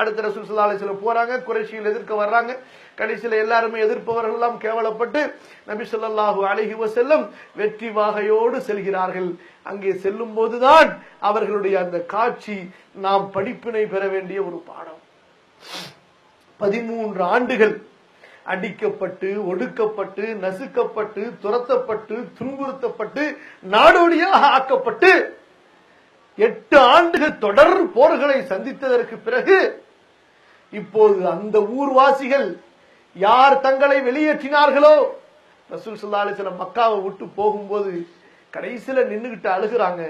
அடுத்த ரசூல் ஸல்லல்லாஹு அலைஹி போறாங்க குறைஷியில் எதிர்க்க வர்றாங்க. கடைசியில் எல்லாருமே எதிர்ப்பவர்கள் எல்லாம் கேவலப்பட்டு நபி சொல்லாஹு அலைஹி செல்லும் வெற்றி வாகையோடு செல்கிறார்கள். அங்கே செல்லும் போதுதான் அவர்களுடைய அந்த காட்சி நாம் படிப்பினை பெற வேண்டிய ஒரு பாடம். பதிமூன்று ஆண்டுகள் அடிக்கப்பட்டு ஒடுக்கப்பட்டு நசுக்கப்பட்டு துரத்தப்பட்டு துன்புறுத்தப்பட்டு நாடோடியாக ஆக்கப்பட்டு எட்டு ஆண்டுகள் தொடர் போர்களை சந்தித்ததற்கு பிறகு இப்போது அந்த ஊர்வாசிகள் யார் தங்களை வெளியேற்றினார்களோ? ரசூல் சுல்லா அலைஹி மக்காவை விட்டு போகும்போது கடைசியில நின்றுகிட்டு அழுகிறாங்க.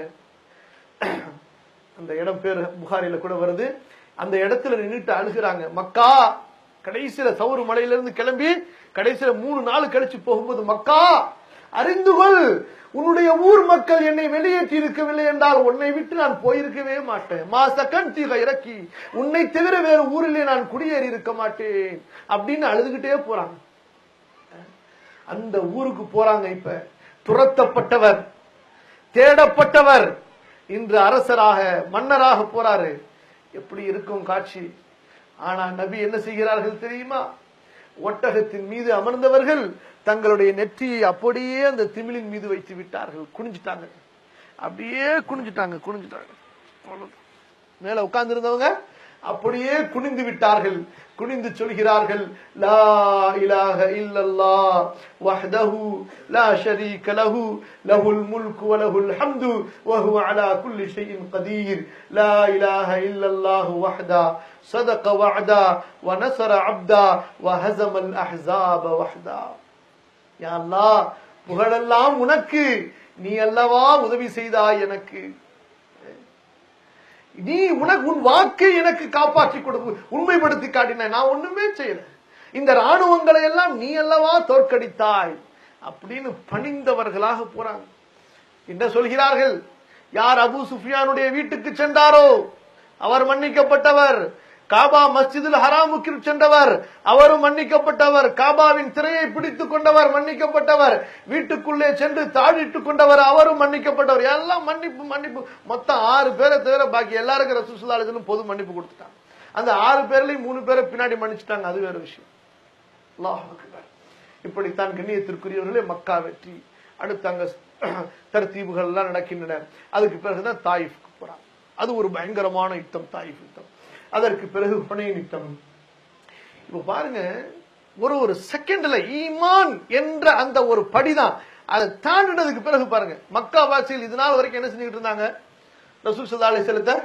அந்த இடம் பேர் புகாரில கூட வருது. அந்த இடத்துல நின்றுட்டு அழுகுறாங்க. மக்கா கடைசியில சவுறு மலையிலிருந்து கிளம்பி கடைசியில மூணு நாள் கழிச்சு போகும்போது மக்கா அறிந்து கொள். உன்னுடைய ஊர் மக்கள் என்னை வெளியேற்றி இருக்கவில்லை என்றால் உன்னை விட்டு நான் போயிருக்கவே மாட்டேன். மாச கண் தீக இறக்கி உன்னை தவிர வேறு ஊரிலே நான் குடியேறி இருக்க மாட்டேன். அப்படின்னு அழுதுகிட்டே போறாங்க. அந்த ஊருக்கு போறாங்க இப்ப. துரத்தப்பட்டவர் தேடப்பட்டவர். இன்று அரசராக மன்னராக போறாரு. எப்படி இருக்கும் காட்சி? ஆனா நபி என்ன செய்கிறார்கள் தெரியுமா? ஒட்டகத்தின் மீது அமர்ந்தவர்கள் தங்களுடைய நெற்றியை அப்படியே அந்த திமிலின் மீது வைத்து விட்டார்கள். குனிஞ்சிட்டாங்க. அப்படியே குனிஞ்சிட்டாங்க குனிஞ்சிட்டாங்க. மேல உட்கார்ந்து இருந்தவங்க அப்படியே குனிந்து விட்டார்கள் குனிந்து சொல்கிறார்கள் லா இலாஹ இல்லல்லாஹ் வஹ்தஹு லா ஷரீக லஹு லஹுல் முல்கு வ லஹுல் ஹம்து வ ஹுவ அலா குல்லி ஷைஇன் கதீர் லா இலாஹ இல்லல்லாஹு வஹ்தா صدق وعدا ونصر عبدا وهزم الاحزاب وحدا யா அல்லாஹ் புகழெல்லாம் உனக்கு நீ அல்லவா உதவி செய்தாய் எனக்கு நீ உனக்கு உன் வாக்கை எனக்கு காப்பாற்றி கொடுக்கு உண்மைப்படுத்தி காட்டின நான் ஒண்ணுமே செய்யல. இந்த ராணுவங்களை எல்லாம் நீ அல்லவா தோற்கடித்தாய்? அப்படின்னு பணிந்தவர்களாக போறாங்க. என்ன சொல்கிறார்கள்? யார் அபு சுஃபியானுடைய வீட்டுக்கு சென்றாரோ? அவர் மன்னிக்கப்பட்டவர். காபா மஸ்ஜிதில் ஹராமுக்கு சென்றவர். அவரும் மன்னிக்கப்பட்டவர். காபாவின் திரையை பிடித்துக் கொண்டவர் மன்னிக்கப்பட்டவர். வீட்டுக்குள்ளே சென்று தாழிட்டுக் கொண்டவர் அவரும் மன்னிக்கப்பட்டவர். எல்லாம் மன்னிப்பு மன்னிப்பு. மொத்தம் ஆறு பேரை தவிர பாக்கி எல்லாருக்கும் ரசூசுல்லாலும் பொது மன்னிப்பு கொடுத்துட்டாங்க. அந்த ஆறு பேர்லயும் மூணு பேரை பின்னாடி மன்னிச்சுட்டாங்க. அது வேற விஷயம். இப்படித்தான் கண்ணியத்திற்குரியவர்களே மக்கா வெற்றி. அடுத்து அங்க தர்த்தீபுகள் எல்லாம் நடக்கின்றன. அதுக்கு பிறகுதான் தாயிஃப்க்கு போறாங்க. அது ஒரு பயங்கரமான யுத்தம் தாயிஃப் யுத்தம். அதற்கு பிறகு ஹுனைன் நித்தம் இப்போ பாருங்க ஒரு ஒரு செகண்ட்ல ஈமான் என்ற அந்த ஒரு படிதான். அதை தாண்டினதுக்கு பிறகு பாருங்க மக்கா வாசியில் இது நாள் வரைக்கும் என்ன செஞ்சுக்கிட்டு இருந்தாங்க? ரசூல் சல்லா அலிஸ்லத்தை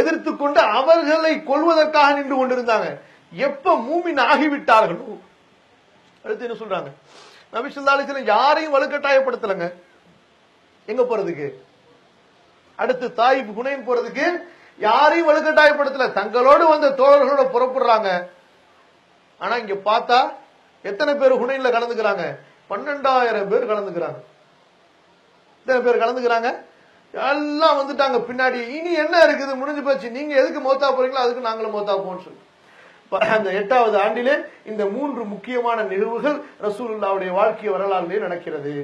எதிர்த்து கொண்டு அவர்களை கொள்வதற்காக நின்று கொண்டிருந்தாங்க. எப்ப மூமின் ஆகிவிட்டார்களோ அடுத்து என்ன சொல்றாங்க? நபி ஸல்லல்லாஹு அலைஹி யாரையும் வலுக்கட்டாயப்படுத்தலைங்க. எங்க போறதுக்கு? அடுத்து தாயிப் குணையம் போறதுக்கு யாரையும் வலுக்கட்டாயப்படுத்தல. தங்களோடு வந்த தோழர்களோட புறப்படுறாங்க. ஆனா இங்க பார்த்தா எத்தனை பேர் ஹுனையில கலந்துக்கிறாங்க? பன்னெண்டாயிரம் பேர் கலந்துக்கிறாங்க. எத்தனை பேர் கலந்துக்கிறாங்க? எல்லாம் வந்துட்டாங்க பின்னாடி. இனி என்ன இருக்குது? முடிஞ்சு போச்சு. நீங்க எதுக்கு மோத்தா போறீங்களோ அதுக்கு நாங்களும் மோத்தா போன்னு சொல்லி அந்த எட்டாவது ஆண்டிலே இந்த மூன்று முக்கியமான நிகழ்வுகள் ரசூலுல்லாவுடைய வாழ்க்கை வரலாறுலேயே நடக்கிறது.